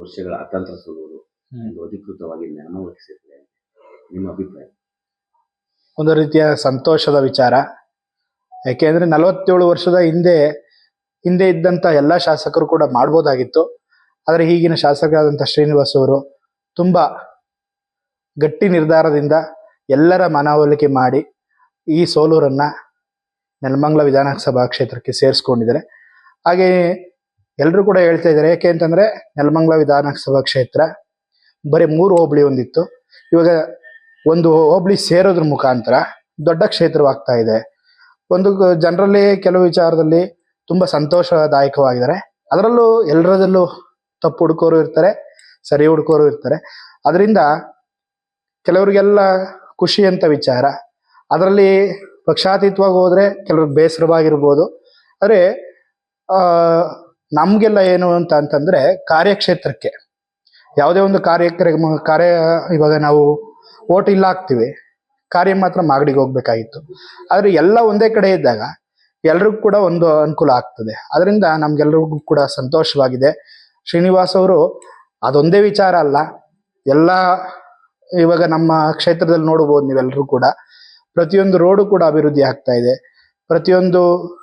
ವರ್ಷಗಳ ಅತಂತ್ರ ಸುಡುವುದು. ಒಂದು ಅಧಿಕೃತವಾಗಿ ಸೇರಿದೆ ನಿಮ್ಮ ಅಭಿಪ್ರಾಯ? ಒಂದು ರೀತಿಯ ಸಂತೋಷದ ವಿಚಾರ. ಯಾಕೆಂದ್ರೆ ನಲವತ್ತೇಳು ವರ್ಷದ ಹಿಂದೆ ಹಿಂದೆ ಇದ್ದಂಥ ಎಲ್ಲ ಶಾಸಕರು ಕೂಡ ಮಾಡ್ಬೋದಾಗಿತ್ತು. ಆದರೆ ಈಗಿನ ಶಾಸಕರಾದಂಥ ಶ್ರೀನಿವಾಸ್ ಅವರು ತುಂಬ ಗಟ್ಟಿ ನಿರ್ಧಾರದಿಂದ ಎಲ್ಲರ ಮನವೊಲಿಕೆ ಮಾಡಿ ಈ ಸೋಲೂರನ್ನ ನೆಲಮಂಗಲ ವಿಧಾನಸಭಾ ಕ್ಷೇತ್ರಕ್ಕೆ ಸೇರಿಸ್ಕೊಂಡಿದ್ದಾರೆ. ಹಾಗೆ ಎಲ್ಲರೂ ಕೂಡ ಹೇಳ್ತಾ ಇದ್ದಾರೆ. ಯಾಕೆ ಅಂತಂದ್ರೆ ನೆಲಮಂಗಲ ವಿಧಾನಸಭಾ ಕ್ಷೇತ್ರ ಬರೀ ಮೂರು ಹೋಬಳಿ ಒಂದಿತ್ತು. ಇವಾಗ ಒಂದು ಹೋಬಳಿ ಸೇರೋದ್ರ ಮುಖಾಂತರ ದೊಡ್ಡ ಕ್ಷೇತ್ರವಾಗ್ತಾ ಇದೆ. ಒಂದು ಜನರಲ್ಲಿ ಕೆಲವು ವಿಚಾರದಲ್ಲಿ ತುಂಬಾ ಸಂತೋಷದಾಯಕವಾಗಿದ್ದಾರೆ. ಅದರಲ್ಲೂ ಎಲ್ಲರದಲ್ಲೂ ತಪ್ಪು ಹುಡುಕೋರು ಇರ್ತಾರೆ, ಸರಿ ಹುಡುಕೋರು ಇರ್ತಾರೆ. ಅದರಿಂದ ಕೆಲವರಿಗೆಲ್ಲ ಖುಷಿ ಅಂತ ವಿಚಾರ. ಅದರಲ್ಲಿ ಪಕ್ಷಾತೀತವಾಗಿ ಹೋದ್ರೆ ಕೆಲವ್ರಿಗೆ ಬೇಸರವಾಗಿರ್ಬೋದು. ಆದರೆ ನಮ್ಗೆಲ್ಲ ಏನು ಅಂತ ಅಂತಂದ್ರೆ ಕಾರ್ಯಕ್ಷೇತ್ರಕ್ಕೆ. ಯಾವುದೇ ಒಂದು ಕಾರ್ಯಕ್ರಮ ಕಾರ್ಯ, ಇವಾಗ ನಾವು ಓಟ್ ಇಲ್ಲ ಹಾಕ್ತಿವಿ, ಕಾರ್ಯ ಮಾತ್ರ ಮಾಗಡಿಗೆ ಹೋಗ್ಬೇಕಾಗಿತ್ತು. ಆದರೆ ಎಲ್ಲ ಒಂದೇ ಕಡೆ ಇದ್ದಾಗ ಎಲ್ರಿಗೂ ಕೂಡ ಒಂದು ಅನುಕೂಲ ಆಗ್ತದೆ. ಅದರಿಂದ ನಮ್ಗೆಲ್ರಿಗೂ ಕೂಡ ಸಂತೋಷವಾಗಿದೆ. ಶ್ರೀನಿವಾಸ್ ಅವರು ಅದೊಂದೇ ವಿಚಾರ ಅಲ್ಲ, ಎಲ್ಲ ಇವಾಗ ನಮ್ಮ ಕ್ಷೇತ್ರದಲ್ಲಿ ನೋಡಬಹುದು ನೀವೆಲ್ಲರೂ ಕೂಡ. ಪ್ರತಿಯೊಂದು ರೋಡು ಕೂಡ ಅಭಿವೃದ್ಧಿ ಆಗ್ತಾ ಇದೆ. ಪ್ರತಿಯೊಂದು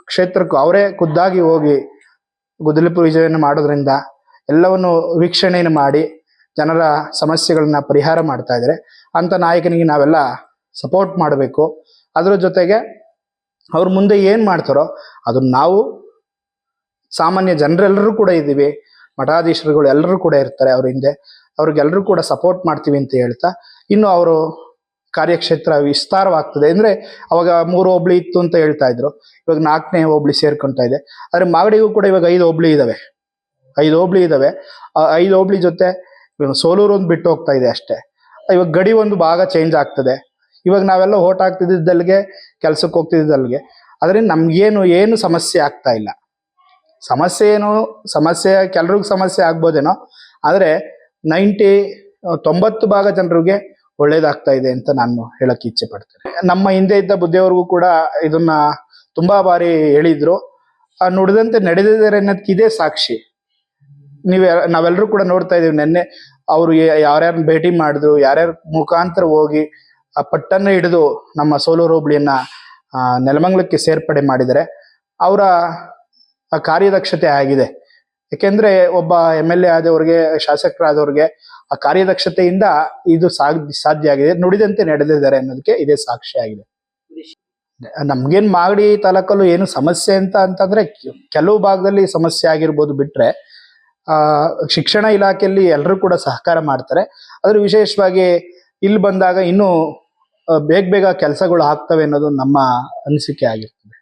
ಕ್ಷೇತ್ರಕ್ಕೂ ಅವರೇ ಖುದ್ದಾಗಿ ಹೋಗಿ ಗುದ್ದಲಿ ಪೂಜೆಯನ್ನು ಮಾಡೋದ್ರಿಂದ ಎಲ್ಲವನ್ನು ವೀಕ್ಷಣೆಯನ್ನು ಮಾಡಿ ಜನರ ಸಮಸ್ಯೆಗಳನ್ನ ಪರಿಹಾರ ಮಾಡ್ತಾ ಇದ್ದಾರೆ. ಅಂತ ನಾಯಕನಿಗೆ ನಾವೆಲ್ಲ ಸಪೋರ್ಟ್ ಮಾಡಬೇಕು. ಅದರ ಜೊತೆಗೆ ಅವ್ರು ಮುಂದೆ ಏನು ಮಾಡ್ತಾರೋ ಅದನ್ನ ನಾವು ಸಾಮಾನ್ಯ ಜನರೆಲ್ಲರೂ ಕೂಡ ಇದ್ದೀವಿ. ಮಠಾಧೀಶರುಗಳು ಎಲ್ಲರೂ ಕೂಡ ಇರ್ತಾರೆ ಅವ್ರ ಹಿಂದೆ. ಅವ್ರಿಗೆಲ್ಲರೂ ಕೂಡ ಸಪೋರ್ಟ್ ಮಾಡ್ತೀವಿ ಅಂತ ಹೇಳ್ತಾ ಇನ್ನು ಅವರು ಕಾರ್ಯಕ್ಷೇತ್ರ ವಿಸ್ತಾರವಾಗ್ತದೆ. ಅಂದ್ರೆ ಅವಾಗ ಮೂರು ಹೋಬಳಿ ಇತ್ತು ಅಂತ ಹೇಳ್ತಾ ಇದ್ರು. ಇವಾಗ ನಾಲ್ಕನೇ ಹೋಬಳಿ ಸೇರ್ಕೊಂತ ಇದೆ. ಆದರೆ ಮಾಗಡಿಗೂ ಕೂಡ ಇವಾಗ ಐದು ಹೋಬಳಿ ಇದಾವೆ. ಐದು ಹೋಬಳಿ ಇದಾವೆ. ಆ ಐದು ಹೋಬಳಿ ಜೊತೆ ಸೋಲೂರು ಒಂದು ಬಿಟ್ಟು ಹೋಗ್ತಾ ಇದೆ ಅಷ್ಟೇ. ಇವಾಗ ಗಡಿ ಒಂದು ಭಾಗ ಚೇಂಜ್ ಆಗ್ತದೆ. ಇವಾಗ ನಾವೆಲ್ಲ ಓಟ್ ಹಾಕ್ತಿದ್ದಲ್ಲಿಗೆ ಕೆಲ್ಸಕ್ಕೆ ಹೋಗ್ತಿದ್ದಲ್ಲಿಗೆ ಅದರಿಂದ ನಮ್ಗೇನು, ಏನು ಸಮಸ್ಯೆ ಆಗ್ತಾ ಇಲ್ಲ. ಸಮಸ್ಯೆ ಏನು, ಸಮಸ್ಯೆ, ಕೆಲ್ರಿಗೂ ಸಮಸ್ಯೆ ಆಗ್ಬೋದೇನೋ. ಆದರೆ ನೈಂಟಿ, ತೊಂಬತ್ತು ಭಾಗ ಜನರಿಗೆ ಒಳ್ಳೇದಾಗ್ತಾ ಇದೆ ಅಂತ ನಾನು ಹೇಳಕ್ ಇಚ್ಛೆ ಪಡ್ತೇನೆ. ನಮ್ಮ ಹಿಂದೆ ಇದ್ದ ಬುದ್ಧಿಯವ್ರಿಗೂ ಕೂಡ ಇದನ್ನ ತುಂಬಾ ಬಾರಿ ಹೇಳಿದ್ರು. ನುಡಿದಂತೆ ನಡೆದಿದ್ದಾರೆ ಅನ್ನೋದಕ್ಕೆ ಇದೇ ಸಾಕ್ಷಿ. ನೀವ್ ನಾವೆಲ್ಲರೂ ಕೂಡ ನೋಡ್ತಾ ಇದೀವಿ ನಿನ್ನೆ ಅವರು ಯಾರ್ಯಾರನ್ನ ಭೇಟಿ ಮಾಡಿದ್ರು, ಯಾರ್ಯಾರ ಮುಖಾಂತರ ಹೋಗಿ ಆ ಪಟ್ಟನ್ನ ಹಿಡಿದು ನಮ್ಮ ಸೋಲೂರು ಹೋಬಳಿಯನ್ನ ನೆಲಮಂಗಲಕ್ಕೆ ಸೇರ್ಪಡೆ ಮಾಡಿದರೆ ಅವರ ಕಾರ್ಯದಕ್ಷತೆ ಆಗಿದೆ. ಯಾಕೆಂದ್ರೆ ಒಬ್ಬ ಎಂ ಎಲ್ ಎ ಆದವ್ರಿಗೆ, ಶಾಸಕರಾದವ್ರಿಗೆ ಆ ಕಾರ್ಯದಕ್ಷತೆಯಿಂದ ಇದು ಸಾಧ್ಯ ಆಗಿದೆ. ನುಡಿದಂತೆ ನಡೆದಿದ್ದಾರೆ ಅನ್ನೋದಕ್ಕೆ ಇದೇ ಸಾಕ್ಷಿ ಆಗಿದೆ. ನಮ್ಗೇನ್ ಮಾಗಡಿ ತಾಲೂಕಲ್ಲೂ ಏನು ಸಮಸ್ಯೆ ಅಂತ ಅಂತಂದ್ರೆ ಕೆಲವು ಭಾಗದಲ್ಲಿ ಸಮಸ್ಯೆ ಆಗಿರ್ಬೋದು ಬಿಟ್ರೆ, ಆ, ಶಿಕ್ಷಣ ಇಲಾಖೆಯಲ್ಲಿ ಎಲ್ಲರೂ ಕೂಡ ಸಹಕಾರ ಮಾಡ್ತಾರೆ. ಆದ್ರೆ ವಿಶೇಷವಾಗಿ ಇಲ್ಲಿ ಬಂದಾಗ ಇನ್ನೂ ಬೇಗ ಬೇಗ ಕೆಲಸಗಳು ಆಗ್ತವೆ ಅನ್ನೋದು ನಮ್ಮ ಅನಿಸಿಕೆ ಆಗಿರುತ್ತೆ